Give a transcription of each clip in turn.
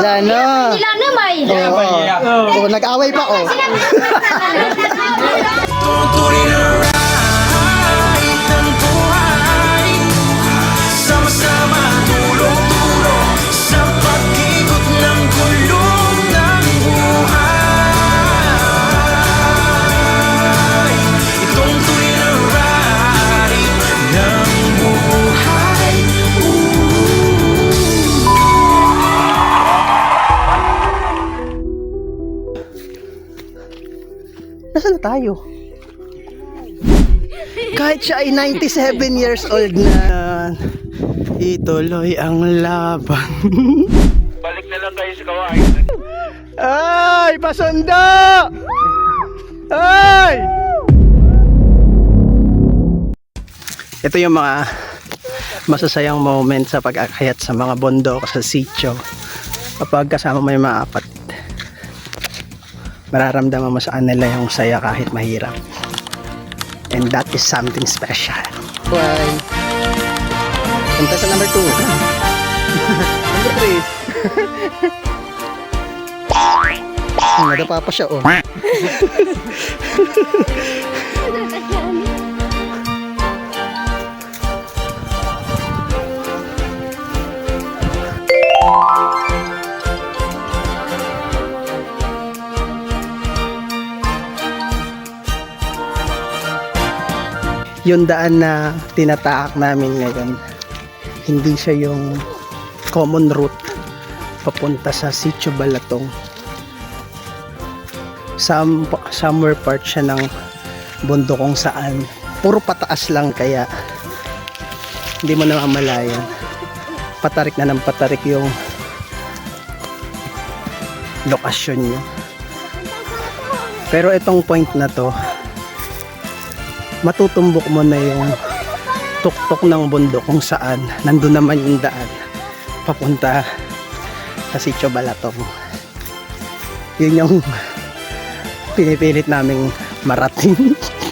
Lano. Nila na may. Oo. Nag-away pa, oh. Nasaan na tayo? Kahit siya ay 97 years old na, ituloy ang laban. Balik na lang kayo sa kawain. Ay, pasundo! Ay! Ito yung mga masasayang moment sa pag-akyat sa mga bundok sa sitio. Kapag kasama mo yung mga apat, mararamdaman mo sa kanila yung saya kahit mahirap. And that is something special. Bye! Punta sa number 2. number 3. Oh, nadapa pa siya, oh. yung daan na tinataak namin ngayon hindi siya yung common route papunta sa Sitio Balatong. Some, somewhere part siya ng bundok kung saan. Puro pataas lang kaya hindi mo namamalayan. Patarik na ng patarik yung lokasyon niya pero itong point na to matutumbok mo na yung tuktok ng bundok kung saan nandun naman yung daan papunta sa Sitio Balatong. Yun yung pinipilit naming marating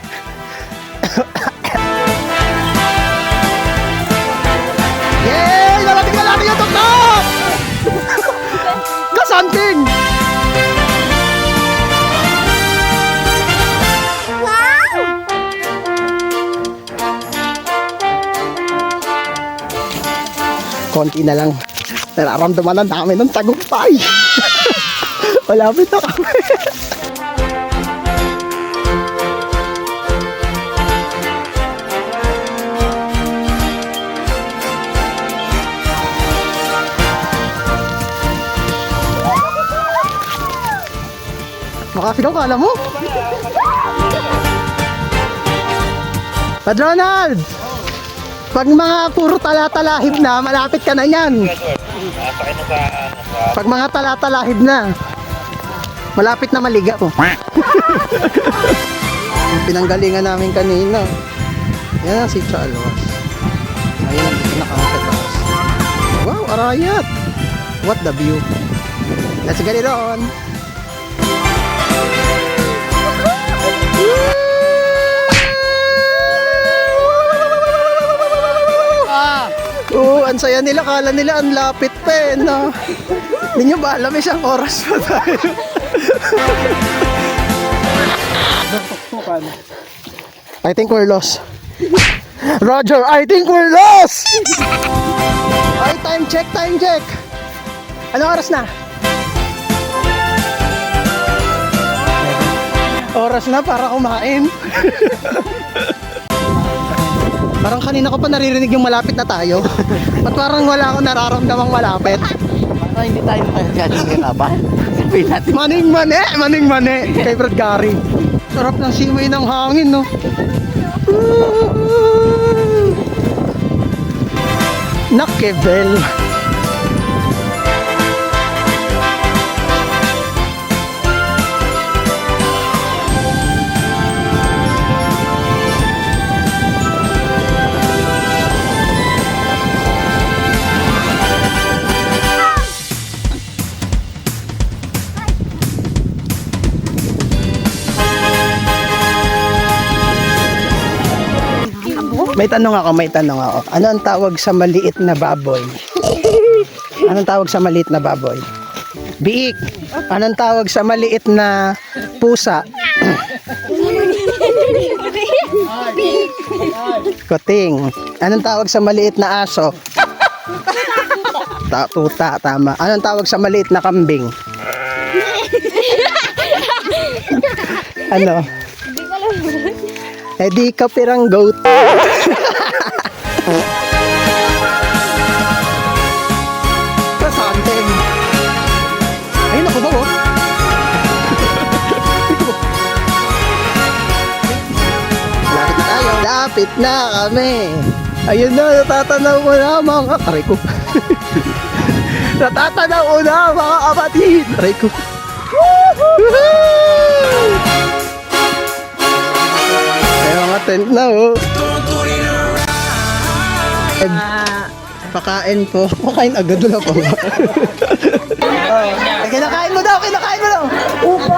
konti na lang. Nararamdaman na namin ng tagumpay. Malapit na kami. Makasigaw ka alam mo. Padronald pag mga puro talatalahib na, malapit ka na yan. Pag mga talatalahib na, malapit na maliga po. Yung pinanggalingan namin kanina. Yan ang si Chalos. Ayun ang pinaka sa taas. Wow, arayat! What the view. Let's get it on! Oo, ang saya nila. Kala nila ang lapit pa eh, no? Hindi nyo ba alam, isang oras pa tayo. I think we're lost. Roger, I think we're lost! Ay, time check, time check. Ano oras na? Oras na para kumain. Kanina ko pa naririnig yung malapit na tayo. At parang wala akong nararamdamang malapit. Ano, hindi tayo na ba? Sabihin natin. Maning mane, maning mane. Kay Brad Gary. Sarap ng simoy ng hangin, no? Nakebel. May tanong ako, may tanong ako. Ano ang tawag sa maliit na baboy? Anong tawag sa maliit na baboy? Biik. Anong tawag sa maliit na pusa? Kuting. Anong tawag sa maliit na aso? Ta tuta, tama. Anong tawag sa maliit na kambing? ano? Eh di ka pirang goat. Sa something. Ayun ako ba oh? Lapit na tayo. Lapit na kami. Ayun na, natatanaw ko na mga aray ko. natatanaw ko na mga kapatid. Aray ko. Woohoo! tent na oh. Pakain po. Pakain agad wala pa ba? oh. Ay, kinakain mo daw, kinakain mo daw. Upa!